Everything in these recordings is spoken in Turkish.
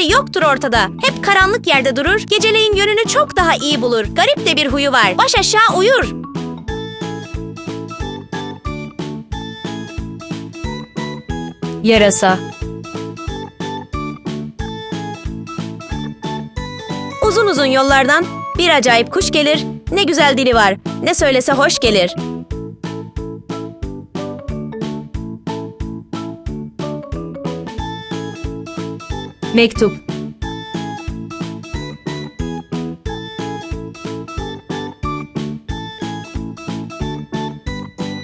Hiçbiri yoktur ortada. Hep karanlık yerde durur. Geceleyin yönünü çok daha iyi bulur. Garip de bir huyu var. Baş aşağı uyur. Yarasa. Uzun uzun yollardan bir acayip kuş gelir. Ne güzel dili var. Ne söylese hoş gelir. Mektup.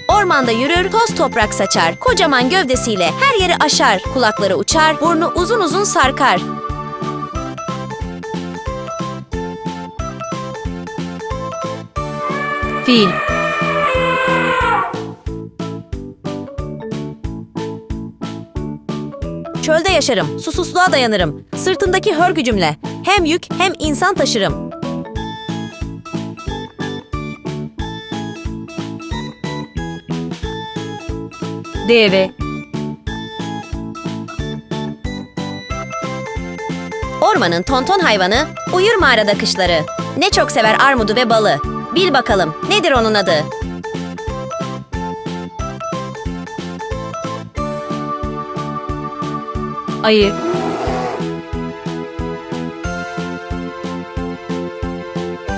Ormanda yürür, toz toprak saçar. Kocaman gövdesiyle her yeri aşar. Kulakları uçar, burnu uzun uzun sarkar. Fil. Çölde yaşarım, susuzluğa dayanırım. Sırtımdaki hör gücümle hem yük hem insan taşırım. Deve. Ormanın tonton hayvanı uyur mağarada kışları. Ne çok sever armudu ve balı. Bil bakalım nedir onun adı? Ayı.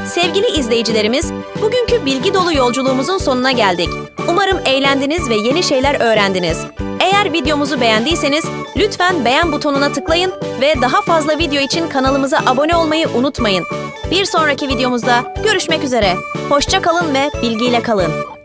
Sevgili izleyicilerimiz, bugünkü bilgi dolu yolculuğumuzun sonuna geldik. Umarım eğlendiniz ve yeni şeyler öğrendiniz. Eğer videomuzu beğendiyseniz lütfen beğen butonuna tıklayın ve daha fazla video için kanalımıza abone olmayı unutmayın. Bir sonraki videomuzda görüşmek üzere. Hoşça kalın ve bilgiyle kalın.